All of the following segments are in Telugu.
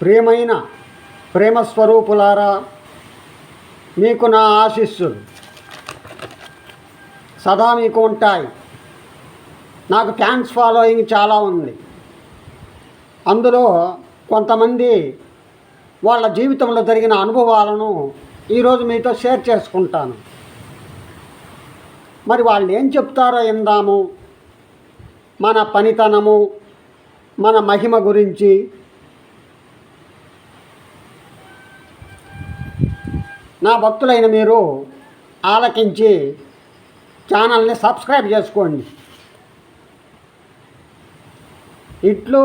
ప్రియమైన ప్రేమ స్వరూపులారా మీకు నా ఆశీస్సులు. సదా మీకు ఉంటాయి. నాకు ఫ్యాన్స్ ఫాలోయింగ్ చాలా ఉంది. అందులో కొంతమంది వాళ్ళ జీవితంలో జరిగిన అనుభవాలను ఈరోజు మీతో షేర్ చేసుకుంటాను. మరి వాళ్ళు ఏం చెప్తారో ఇందాము మన పనితనము మన మహిమ గురించి నా భక్తులైన మీరు ఆలకించి ఛానల్ని సబ్స్క్రైబ్ చేసుకోండి. ఇట్లు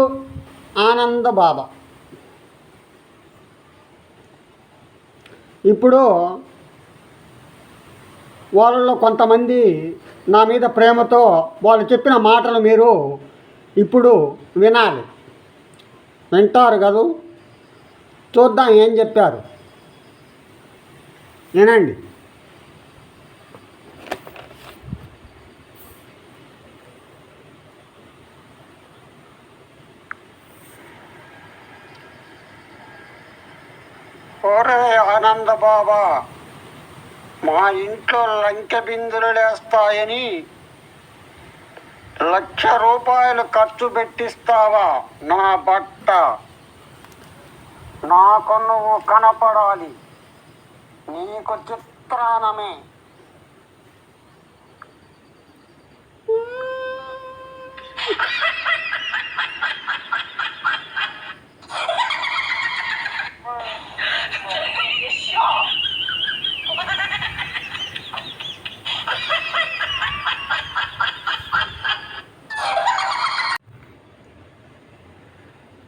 ఆనంద బాబా. ఇప్పుడు వాళ్ళలో కొంతమంది నా మీద ప్రేమతో వాళ్ళు చెప్పిన మాటలు మీరు ఇప్పుడు వినాలి. వింటారు కదూ? చూద్దాం ఏం చెప్పారు. ఏనండి? ఓరే ఆనంద బాబా మా ఇంట్లో లంకె బిందులు లేస్తాయని లక్ష రూపాయలు ఖర్చు పెట్టిస్తావా నా బట్ట నాకు నువ్వు కనపడాలి. నీకు చిత్రానమే.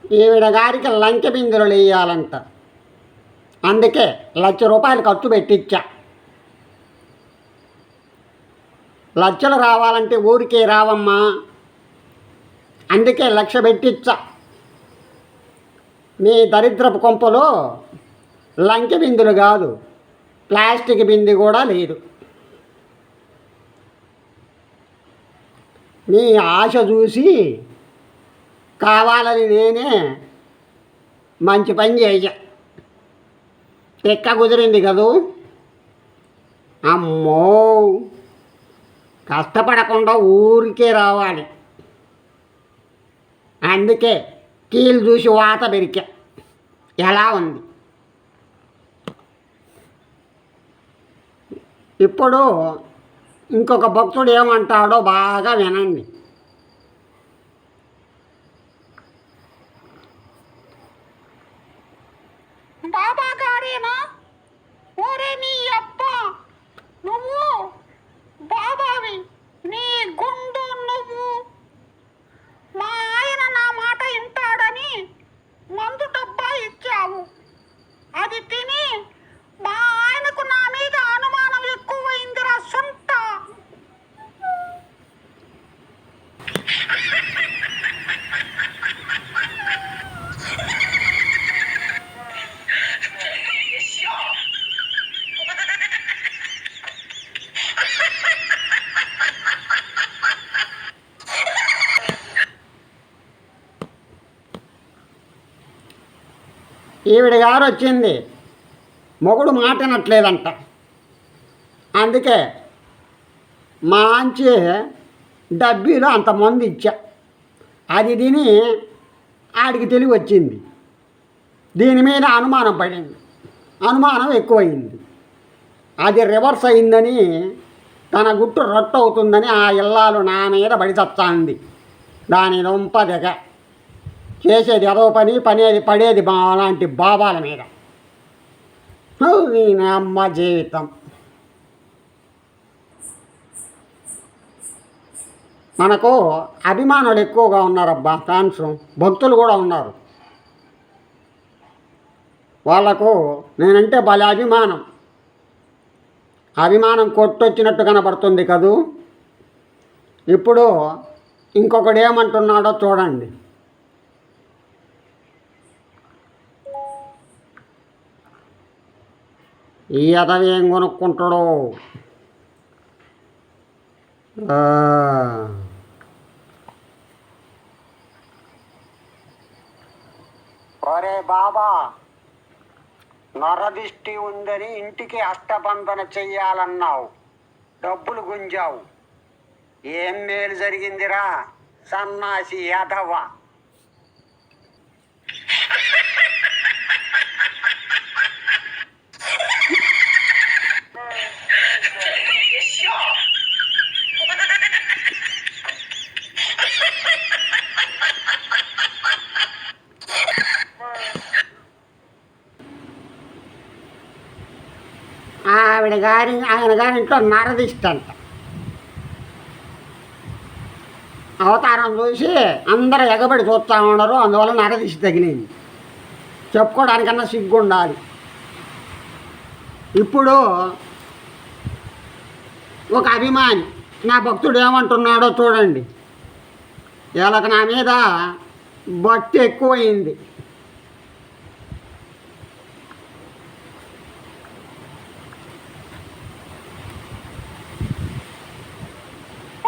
ఈవిడ గారికి లంకె బిందులు వేయాలంట అందుకే లక్ష రూపాయలు ఖర్చు పెట్టించా లక్షలు రావాలంటే ఊరికే రావమ్మా. అందుకే లక్ష పెట్టించా మీ దరిద్రపు కొంపలో లంకె బిందులు కాదు ప్లాస్టిక్ బింది కూడా లేదు. మీ ఆశ చూసి కావాలని నేనే మంచి పని చేయ తెక్క కుదిరింది కదూ? అమ్మో! కష్టపడకుండా ఊరికే రావాలి. అందుకే కీలు చూసి వాత పెరికా. ఎలా ఉంది? ఇప్పుడు ఇంకొక భక్తుడు ఏమంటాడో బాగా వినండి. బాబా గారేనా ఓరే నీ అప్ప నువ్వు బాబావి నీ గుండు నువ్వు మా ఆయన నా మాట వింటాడని మందు డబ్బా ఇచ్చావు అది తిని మా ఆయనకు నా మీద అనుమానం ఎక్కువైందిరా సొంత ఈవిడ గారు వచ్చింది. మొగుడు మాటనట్లేదంట. అందుకే మంచి డబ్బీలో అంతమంది ఇచ్చా. అది తిని ఆడికి తెలివి వచ్చింది. దీని మీద అనుమానం పడింది. అనుమానం ఎక్కువైంది. అది రివర్స్ అయిందని తన గుట్టు రొట్టవుతుందని ఆ ఇల్లాలు నా మీద పడి చచ్చాంది దాని రొంప చేసేది ఎదవ పని పనేది పడేది మా అలాంటి బాబాల మీద. నేను అమ్మ జీవితం. మనకు అభిమానులు ఎక్కువగా ఉన్నారబ్బా ఫ్యాన్స్ భక్తులు కూడా ఉన్నారు. వాళ్ళకు నేనంటే భలే అభిమానం. అభిమానం కొట్టొచ్చినట్టు కనబడుతుంది కదూ? ఇప్పుడు ఇంకొకడు ఏమంటున్నాడో చూడండి. ఈ అదవి ఏం కొనుక్కుంటాడు? ఒరే బాబా నరదిష్టి ఉందని ఇంటికి అష్టబంధన చెయ్యాలన్నావు. డబ్బులు గుంజావు. ఏం మేలు జరిగిందిరా? సన్నాసి యాదవ్వ. ఆవిడ గారి ఆయన గారి ఇంట్లో నరదిష్టి అంట. అవతారం చూసి అందరూ ఎగబడి చూస్తూ ఉన్నారు అందువల్ల నరదిష్టి తగిలింది. చెప్పుకోవడానికన్నా సిగ్గుండాలి. ఇప్పుడు ఒక అభిమాని నా భక్తుడు ఏమంటున్నాడో చూడండి. వీళ్ళకి నా మీద భక్తి ఎక్కువైంది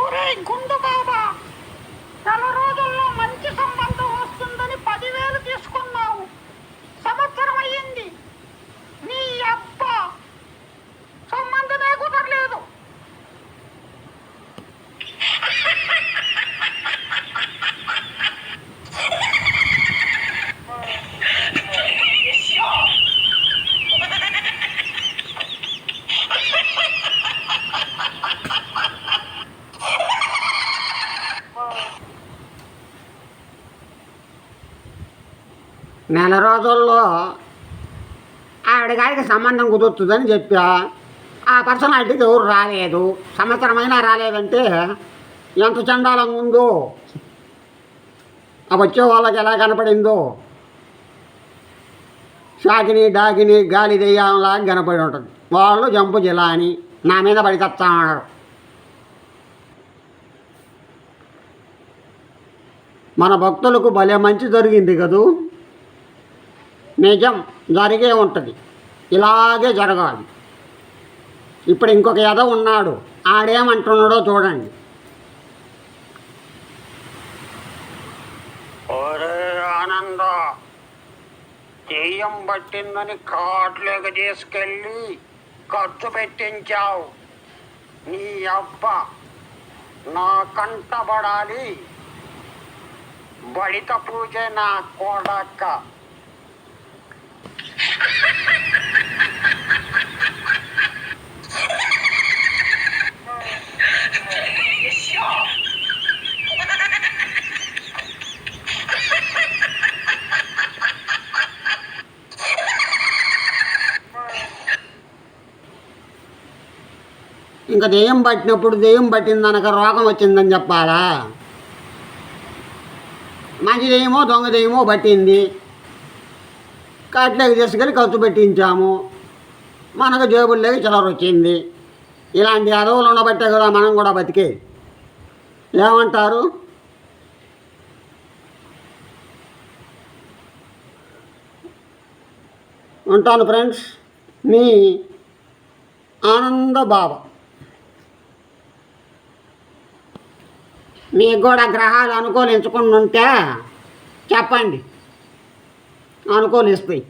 ఒరే గుండు బాబా నెల రోజుల్లో మంచి సంబంధం వస్తుందని పదివేలు తీసుకున్నావు సంవత్సరం అయ్యింది నీ అబ్బ సంబంధమే కుదరలేదు నెల రోజుల్లో ఆవిడ గారికి సంబంధం కుదురుతుందని చెప్పా. ఆ పర్సనాలిటీకి ఎవరు రాలేదు. సంవత్సరమైనా రాలేదంటే ఎంత చండాలంగా ఉందో ఆ వచ్చే వాళ్ళకి ఎలా కనపడిందో షాకిని డాకిని గాలి దెయ్యంలా కనపడి ఉంటుంది. వాళ్ళు జంపు జిలా అని నా మీద పడి తస్తా ఉన్నారు. మన భక్తులకు భలే మంచి జరిగింది కదూ? నిజం జరిగే ఉంటుంది. ఇలాగే జరగాలి. ఇప్పుడు ఇంకొక ఏదో ఉన్నాడు. ఆడేమంటున్నాడో చూడండి. ఆనంద దెయ్యం పట్టిందని కాట్లోకి తీసుకెళ్ళి ఖర్చు పెట్టించావు. నీ అబ్బ నా కంటబడాలి బడిత పూజ నా కోడక్క. ఇంకా దెయ్యం పట్టినప్పుడు దెయ్యం పట్టిందనక రోగం వచ్చిందని చెప్పాలా? మంచి దెయ్యమో దొంగ దెయ్యమో పట్టింది. కాట్లోకి తీసుకెళ్ళి ఖర్చు పెట్టించాము. మనకు జేబుల్లోకి చిల్లర వచ్చింది. ఇలాంటి అడవులు ఉండబట్టే కదా మనం కూడా బతికే. ఏమంటారు? ఉంటాను ఫ్రెండ్స్. మీ ఆనంద బాబా మీకు కూడా గ్రహాలు అనుకోని ఎంచుకుంటుంటే చెప్పండి. చెప్పండి అనుకూలిస్తాయి